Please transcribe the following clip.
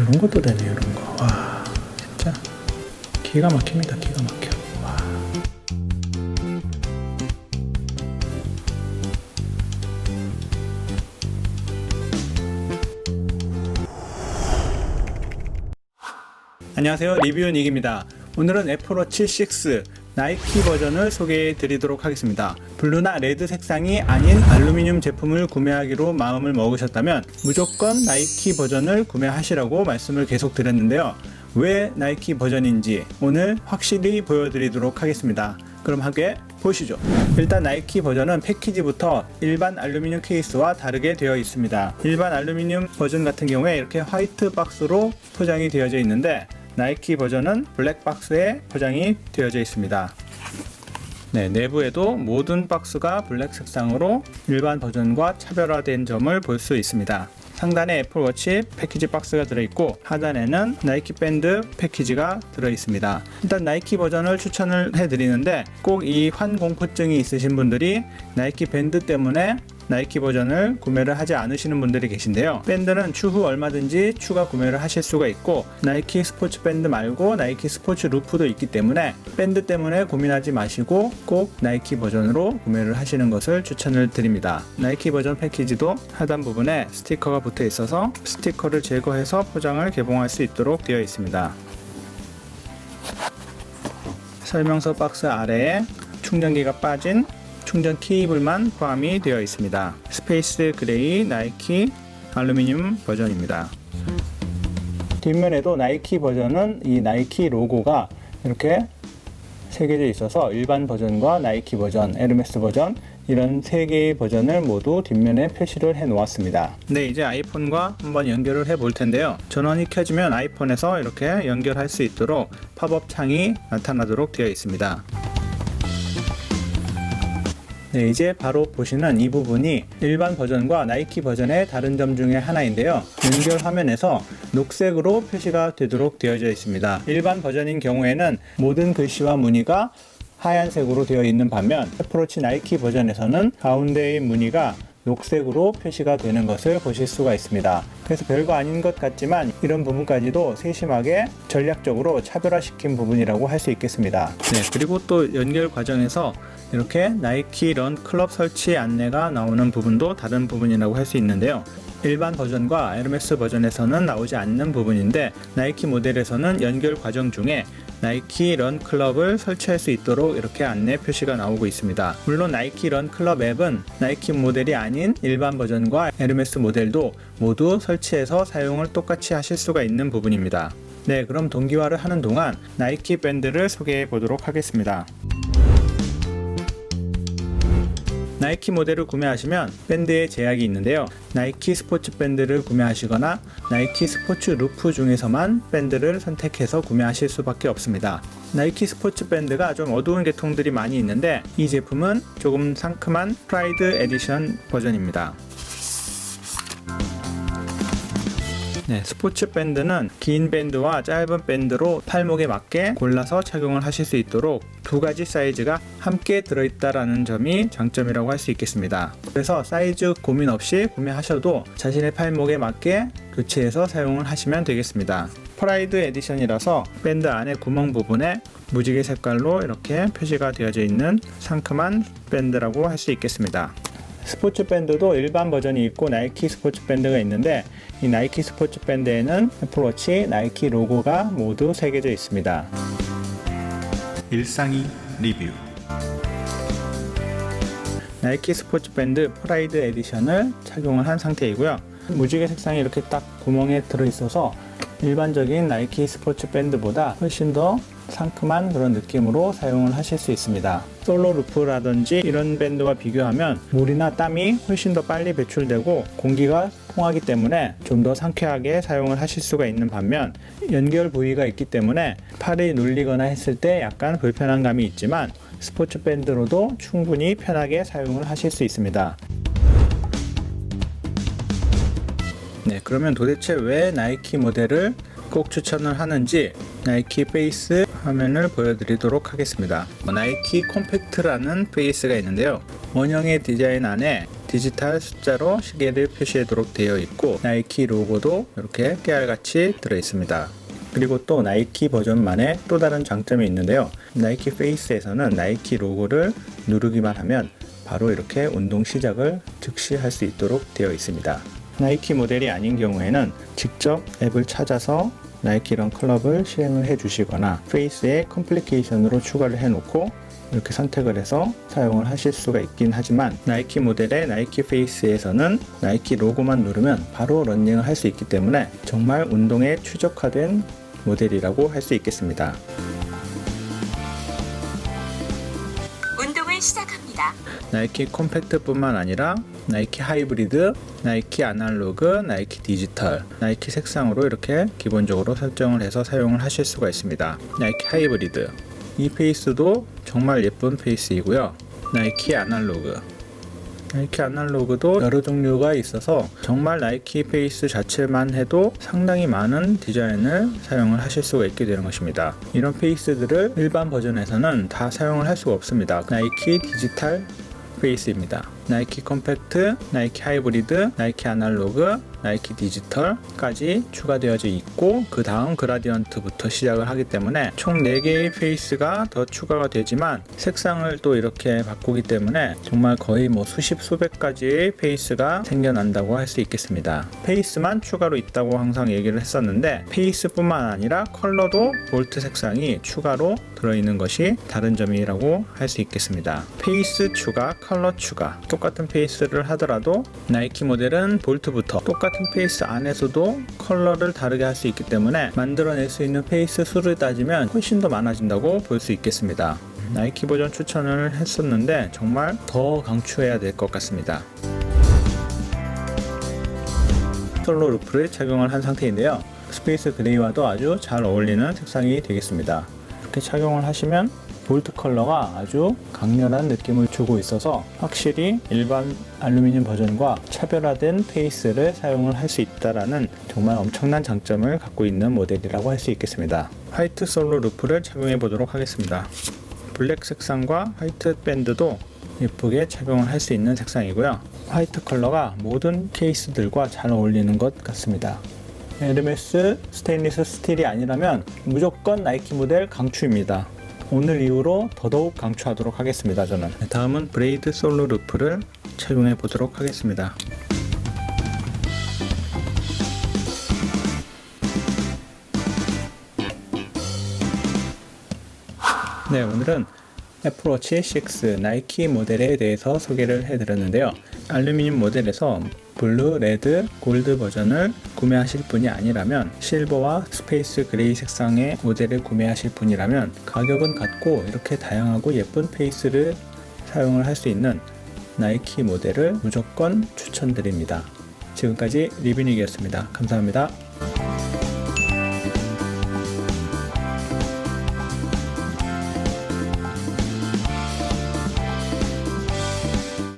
이런 것도 되네 이런 거. 와 진짜 기가 막힙니다. 기가 막혀. 와. 안녕하세요 리뷰 닉입니다 오늘은 애플워치 6 나이키 버전을 소개해 드리도록 하겠습니다 블루나 레드 색상이 아닌 알루미늄 제품을 구매하기로 마음을 먹으셨다면 무조건 나이키 버전을 구매하시라고 말씀을 계속 드렸는데요 왜 나이키 버전인지 오늘 확실히 보여드리도록 하겠습니다 그럼 함께 보시죠. 일단 나이키 버전은 패키지부터 일반 알루미늄 케이스와 다르게 되어 있습니다. 일반 알루미늄 버전 같은 경우에 이렇게 화이트 박스로 포장이 되어져 있는데 나이키 버전은 블랙 박스에 포장이 되어져 있습니다. 네, 내부에도 모든 박스가 블랙 색상으로 일반 버전과 차별화된 점을 볼 수 있습니다. 상단에 애플워치 패키지 박스가 들어있고 하단에는 나이키 밴드 패키지가 들어있습니다. 일단 나이키 버전을 추천을 해드리는데 꼭 이 환공포증이 있으신 분들이 나이키 밴드 때문에 나이키 버전을 구매를 하지 않으시는 분들이 계신데요. 밴드는 추후 얼마든지 추가 구매를 하실 수가 있고 나이키 스포츠 밴드 말고 나이키 스포츠 루프도 있기 때문에 밴드 때문에 고민하지 마시고 꼭 나이키 버전으로 구매를 하시는 것을 추천을 드립니다. 나이키 버전 패키지도 하단 부분에 스티커가 붙어 있어서 스티커를 제거해서 포장을 개봉할 수 있도록 되어 있습니다. 설명서 박스 아래에 충전기가 빠진 충전 케이블만 포함이 되어 있습니다. 스페이스 그레이 나이키 알루미늄 버전입니다. 뒷면에도 나이키 버전은 이 나이키 로고가 이렇게 새겨져 있어서 일반 버전과 나이키 버전, 에르메스 버전 이런 세 개의 버전을 모두 뒷면에 표시를 해 놓았습니다. 네, 이제 아이폰과 한번 연결을 해 볼 텐데요. 전원이 켜지면 아이폰에서 이렇게 연결할 수 있도록 팝업 창이 나타나도록 되어 있습니다. 네, 이제 바로 보시는 이 부분이 일반 버전과 나이키 버전의 다른 점 중에 하나인데요. 연결 화면에서 녹색으로 표시가 되도록 되어져 있습니다. 일반 버전인 경우에는 모든 글씨와 무늬가 하얀색으로 되어 있는 반면 애플워치 나이키 버전에서는 가운데의 무늬가 녹색으로 표시가 되는 것을 보실 수가 있습니다. 그래서 별거 아닌 것 같지만 이런 부분까지도 세심하게 전략적으로 차별화시킨 부분이라고 할 수 있겠습니다. 네, 그리고 또 연결 과정에서 이렇게 나이키 런 클럽 설치 안내가 나오는 부분도 다른 부분이라고 할 수 있는데요. 일반 버전과 에르메스 버전에서는 나오지 않는 부분인데 나이키 모델에서는 연결 과정 중에 나이키 런 클럽을 설치할 수 있도록 이렇게 안내 표시가 나오고 있습니다. 물론 나이키 런 클럽 앱은 나이키 모델이 아닌 일반 버전과 에르메스 모델도 모두 설치해서 사용을 똑같이 하실 수가 있는 부분입니다. 네, 그럼 동기화를 하는 동안 나이키 밴드를 소개해 보도록 하겠습니다. 나이키 모델을 구매하시면 밴드에 제약이 있는데요. 나이키 스포츠 밴드를 구매하시거나 나이키 스포츠 루프 중에서만 밴드를 선택해서 구매하실 수밖에 없습니다. 나이키 스포츠 밴드가 좀 어두운 계통들이 많이 있는데 이 제품은 조금 상큼한 프라이드 에디션 버전입니다. 네, 스포츠 밴드는 긴 밴드와 짧은 밴드로 팔목에 맞게 골라서 착용을 하실 수 있도록 두 가지 사이즈가 함께 들어있다라는 점이 장점이라고 할 수 있겠습니다. 그래서 사이즈 고민 없이 구매하셔도 자신의 팔목에 맞게 교체해서 사용을 하시면 되겠습니다. 프라이드 에디션이라서 밴드 안에 구멍 부분에 무지개 색깔로 이렇게 표시가 되어져 있는 상큼한 밴드라고 할 수 있겠습니다. 스포츠 밴드도 일반 버전이 있고 나이키 스포츠 밴드가 있는데 이 나이키 스포츠 밴드에는 애플워치 나이키 로고가 모두 새겨져 있습니다. 일상이 리뷰 나이키 스포츠 밴드 프라이드 에디션을 착용을 한 상태이고요. 무지개 색상이 이렇게 딱 구멍에 들어 있어서 일반적인 나이키 스포츠 밴드보다 훨씬 더 상큼한 그런 느낌으로 사용을 하실 수 있습니다. 솔로 루프라든지 이런 밴드와 비교하면 물이나 땀이 훨씬 더 빨리 배출되고 공기가 통하기 때문에 좀 더 상쾌하게 사용을 하실 수가 있는 반면 연결 부위가 있기 때문에 팔이 눌리거나 했을 때 약간 불편한 감이 있지만 스포츠 밴드로도 충분히 편하게 사용을 하실 수 있습니다. 네, 그러면 도대체 왜 나이키 모델을 꼭 추천을 하는지 나이키 페이스 화면을 보여드리도록 하겠습니다. 뭐 나이키 콤팩트라는 페이스가 있는데요. 원형의 디자인 안에 디지털 숫자로 시계를 표시하도록 되어 있고 나이키 로고도 이렇게 깨알같이 들어 있습니다. 그리고 또 나이키 버전만의 또 다른 장점이 있는데요. 나이키 페이스에서는 나이키 로고를 누르기만 하면 바로 이렇게 운동 시작을 즉시 할 수 있도록 되어 있습니다. 나이키 모델이 아닌 경우에는 직접 앱을 찾아서 나이키 런 클럽을 실행을 해 주시거나 페이스에 컴플리케이션으로 추가를 해 놓고 이렇게 선택을 해서 사용을 하실 수가 있긴 하지만 나이키 모델의 나이키 페이스에서는 나이키 로고만 누르면 바로 런닝을 할 수 있기 때문에 정말 운동에 최적화된 모델이라고 할 수 있겠습니다. 나이키 콤팩트뿐만 아니라 나이키 하이브리드, 나이키 아날로그, 나이키 디지털, 나이키 색상으로 이렇게 기본적으로 설정을 해서 사용을 하실 수가 있습니다. 나이키 하이브리드 이 페이스도 정말 예쁜 페이스이고요. 나이키 아날로그 나이키 아날로그도 여러 종류가 있어서 정말 나이키 페이스 자체만 해도 상당히 많은 디자인을 사용을 하실 수가 있게 되는 것입니다. 이런 페이스들을 일반 버전에서는 다 사용을 할 수가 없습니다. 나이키 디지털 페이스입니다. 나이키 컴팩트, 나이키 하이브리드, 나이키 아날로그, 나이키 디지털까지 추가되어져 있고 그 다음 그라디언트부터 시작을 하기 때문에 총 4개의 페이스가 더 추가가 되지만 색상을 또 이렇게 바꾸기 때문에 정말 거의 뭐 수십 수백 가지의 페이스가 생겨난다고 할 수 있겠습니다. 페이스만 추가로 있다고 항상 얘기를 했었는데 페이스뿐만 아니라 컬러도 볼트 색상이 추가로 들어있는 것이 다른 점이라고 할 수 있겠습니다. 페이스 추가, 컬러 추가 똑같은 페이스를 하더라도 나이키 모델은 볼트부터 똑같은 페이스 안에서도 컬러를 다르게 할 수 있기 때문에 만들어낼 수 있는 페이스 수를 따지면 훨씬 더 많아진다고 볼 수 있겠습니다. 나이키 버전 추천을 했었는데 정말 더 강추해야 될 것 같습니다. 솔로 루프를 착용을 한 상태인데요. 스페이스 그레이와도 아주 잘 어울리는 색상이 되겠습니다. 이렇게 착용을 하시면 볼트 컬러가 아주 강렬한 느낌을 주고 있어서 확실히 일반 알루미늄 버전과 차별화된 페이스를 사용을 할 수 있다라는 정말 엄청난 장점을 갖고 있는 모델이라고 할 수 있겠습니다. 화이트 솔로 루프를 착용해 보도록 하겠습니다. 블랙 색상과 화이트 밴드도 예쁘게 착용을 할 수 있는 색상이고요. 화이트 컬러가 모든 케이스들과 잘 어울리는 것 같습니다. 에르메스 스테인리스 스틸이 아니라면 무조건 나이키 모델 강추입니다. 오늘 이후로 더더욱 강추하도록 하겠습니다. 저는 네, 다음은 브레이드 솔로 루프를 착용해 보도록 하겠습니다. 네, 오늘은 애플워치 6 나이키 모델에 대해서 소개를 해드렸는데요. 알루미늄 모델에서 블루, 레드, 골드 버전을 구매하실 분이 아니라면 실버와 스페이스 그레이 색상의 모델을 구매하실 분이라면 가격은 같고 이렇게 다양하고 예쁜 페이스를 사용을 할 수 있는 나이키 모델을 무조건 추천드립니다. 지금까지 리뷰닉이었습니다. 감사합니다.